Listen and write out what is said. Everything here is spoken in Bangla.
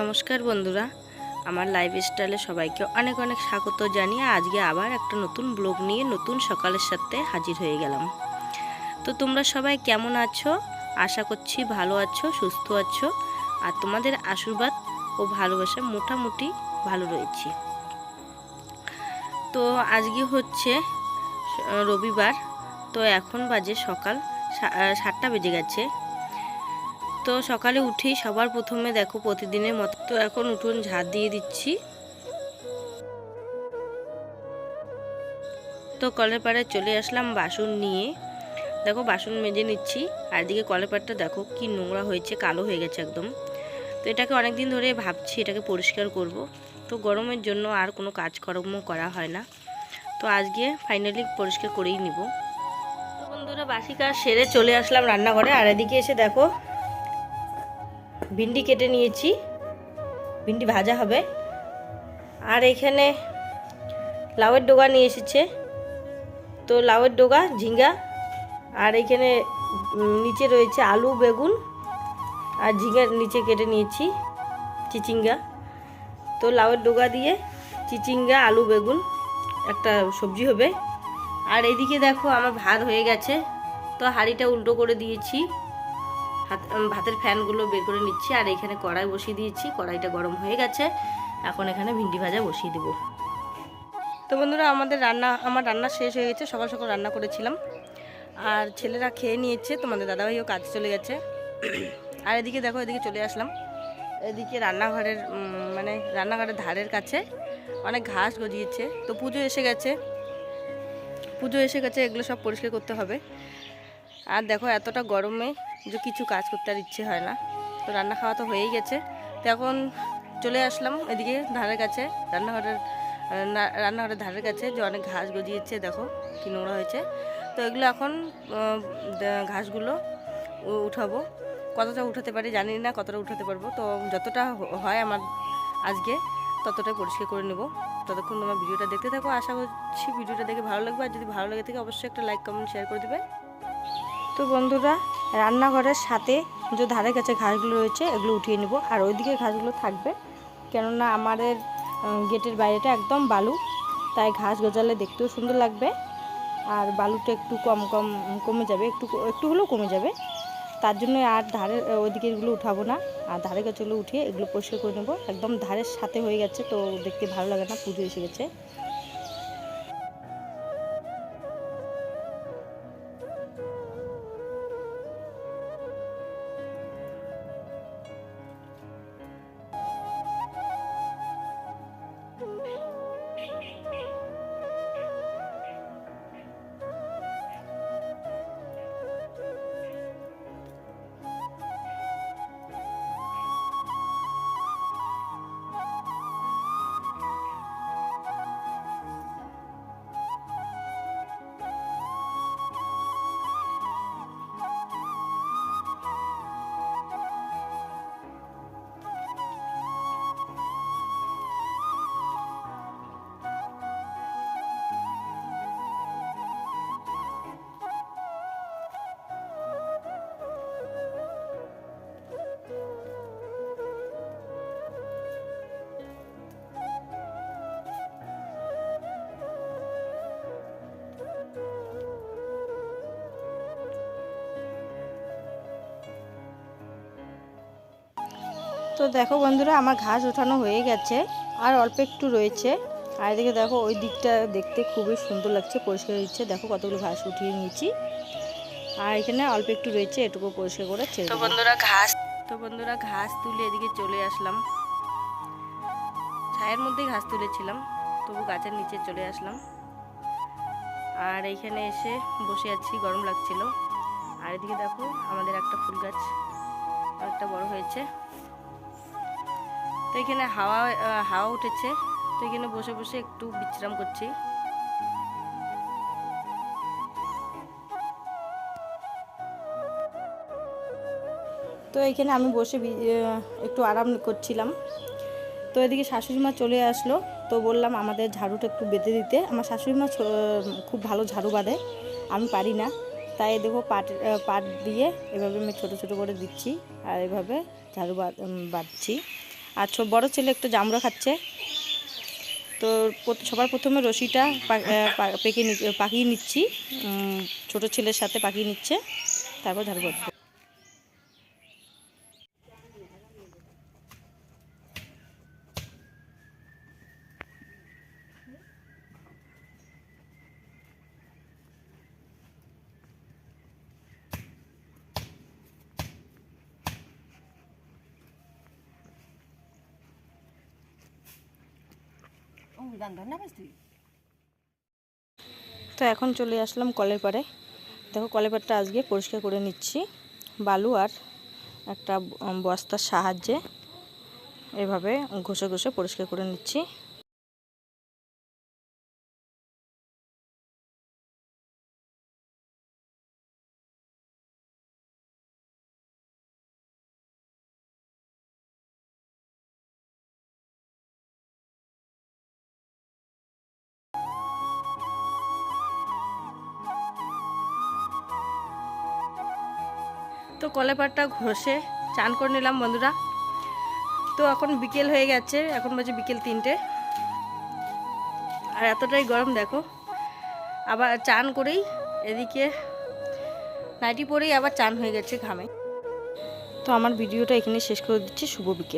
নমস্কার বন্ধুরা। আমার লাইফ স্টাইলে সবাইকে অনেক অনেক স্বাগত জানিয়ে আজকে আবার একটা নতুন ব্লগ নিয়ে নতুন সকালের সাথে হাজির হয়ে গেলাম। তো তোমরা সবাই কেমন আছো? আশা করছি ভালো আছো, সুস্থ আছো। আর তোমাদের আশীর্বাদ ও ভালোবাসা মোটামুটি ভালো রয়েছে। তো আজকে হচ্ছে রবিবার। তো এখন বাজে সকাল সাতটা বেজে গেছে। তো সকালে উঠেই সবার প্রথমে দেখো প্রতিদিনের মতো। তো এখন উঠোন ঝাড় দিয়ে দিচ্ছি। তো কলের পাড়ে চলে আসলাম বাসন নিয়ে। দেখো বাসন মেজে নিচ্ছি। আর এদিকে কলের পাড়টা দেখো কি নোংরা হয়েছে, কালো হয়ে গেছে একদম। তো এটাকে অনেক দিন ধরে ভাবছি এটাকে পরিষ্কার করব। তো গরমের জন্য আর কোনো কাজকর্ম করা হয় না। তো আজকে ফাইনালি পরিষ্কার করেই নিব। বন্ধুরা বাসি কাজ সেরে চলে আসলাম রান্নাঘরে। আর এদিকে এসে দেখো ভিন্ডি কেটে নিয়েছি। ভিন্ডি ভাজা হবে। আর এখানে লাউয়ের ডোগা নিয়ে এসেছে। তো লাউয়ের ডোগা, ঝিঙ্গা, আর এখানে নিচে রয়েছে আলু, বেগুন, আর ঝিঙ্গার নিচে কেটে নিয়েছি চিচিঙ্গা। তো লাউয়ের ডোগা দিয়ে চিচিঙ্গা, আলু, বেগুন, একটা সবজি হবে। আর এদিকে দেখো, আমার ভাত হয়ে গেছে। তো হাঁড়িটা উল্টো করে দিয়েছি। হাত ভাতের ফ্যানগুলো বের করে নিচ্ছি, আর এখানে কড়াই বসিয়ে দিয়েছি, কড়াইটা গরম হয়ে গেছে। এখন এখানে ভিন্ডি ভাজা বসিয়ে দেবো। তো বন্ধুরা, আমাদের রান্না, আমার রান্না শেষ হয়ে গেছে, সকাল সকাল রান্না করেছিলাম। আর ছেলেরা খেয়ে নিয়েছে, তোমাদের দাদাভাইও কাজে চলে গেছে। আর এদিকে দেখো, এদিকে চলে আসলাম। এদিকে রান্নাঘরের মানে রান্নাঘরের ধারের কাছে অনেক ঘাস গজিয়েছে। তো পুজো এসে গেছে। পুজো এসে গেছে, এগুলো সব পরিষ্কার করতে হবে। আর দেখো এতটা গরমে যে কিছু কাজ করতে আর ইচ্ছে হয় না। তো রান্না খাওয়া তো হয়েই গেছে। তো এখন চলে আসলাম এদিকে ধারের কাছে, রান্নাঘরের রান্নাঘরের ধারের কাছে যে অনেক ঘাস গজিয়েছে, দেখো কি নোংরা হয়েছে। তো এগুলো এখন ঘাসগুলো উঠাবো। কতটা উঠাতে পারি জানি না, কতটা উঠাতে পারব। তো যতটা হয় আমার আজকে ততটা পরিষ্কার করে নেব। ততক্ষণ তোমার ভিডিওটা দেখতে থাকো। আশা করছি ভিডিওটা দেখে ভালো লাগবে। আর যদি ভালো লাগে থাকে, অবশ্যই একটা লাইক কমেন্ট শেয়ার করে দেবে। তো বন্ধুরা, রান্নাঘরের সাথে যে ধারে কাছে ঘাসগুলো রয়েছে, এগুলো উঠিয়ে নেব। আর ওইদিকে ঘাসগুলো থাকবে। কেননা আমাদের গেটের বাইরেটা একদম বালু, তাই ঘাস গজালে দেখতেও সুন্দর লাগবে। আর বালুটা একটু কম কম, কমে যাবে, একটু একটু হলেও কমে যাবে। তার জন্য আর ধারের ওইদিকে এগুলো উঠাবো না। আর ধারে গাছগুলো উঠিয়ে এগুলো পরিষ্কার করে নেব। একদম ধারের সাথে হয়ে গেছে, তো দেখতে ভালো লাগে না, পুজো এসে গেছে। তো দেখো বন্ধুরা আমার ঘাস ওঠানো হয়ে গেছে আর অল্প একটু রয়েছে। আর এদিকে দেখো ওই দিকটা দেখতে খুবই সুন্দর লাগছে পরিষ্কার হচ্ছে দেখো কতগুলো ঘাস উঠিয়ে নিয়েছি। আর এখানে অল্প একটু রয়েছে এটুকু পরিষ্কার করে ছেড়ে তো বন্ধুরা ঘাস তো বন্ধুরা ঘাস তুলে এদিকে চলে আসলাম। ছায়ের মধ্যেই ঘাস তুলেছিলাম তবু গাছের নিচে চলে আসলাম। আর এইখানে এসে বসে আছি গরম লাগছিল। আর এদিকে দেখো আমাদের একটা ফুল গাছ একটা বড় হয়েছে। তো এখানে হাওয়া হাওয়া উঠেছে। তো এখানে বসে বসে একটু বিশ্রাম করছি। তো এখানে আমি বসে একটু আরাম করছিলাম। তো এদিকে শাশুড়ি মা চলে আসলো। তো বললাম আমাদের ঝাড়ুটা একটু বেঁধে দিতে। আমার শাশুড়ি মা খুব ভালো ঝাড়ু বাঁধে। আমি পারি না। তাই দেখো পাট পাট দিয়ে এভাবে আমি ছোটো ছোটো করে দিচ্ছি। আর এভাবে ঝাড়ু বাঁধছি। আর বড় ছেলে একটু জামড়া খাচ্ছে। তো সবার প্রথমে রশিটা পেকে পাকিয়ে নিচ্ছি। ছোট ছেলের সাথে পাকিয়ে নিচ্ছে। তারপর তো এখন চলে আসলাম কলের পাড়ে। দেখো কলের পাড়টা আজকে পরিষ্কার করে নিচ্ছি। বালু আর একটা বস্তার সাহায্যে এভাবে ঘষে ঘষে পরিষ্কার করে নিচ্ছি। তো কলেপাটটা ঘষে চান করে নিলাম বন্ধুরা। তো এখন বিকেল হয়ে গেছে, এখন বাজে বিকেল তিনটে। আর এতটাই গরম, দেখো। আবার চান করেই এদিকে নাইটি পরেই আবার চান হয়ে গেছে ঘামে। তো আমার ভিডিওটা এখানে শেষ করে দিচ্ছি, শুভ বিকেল।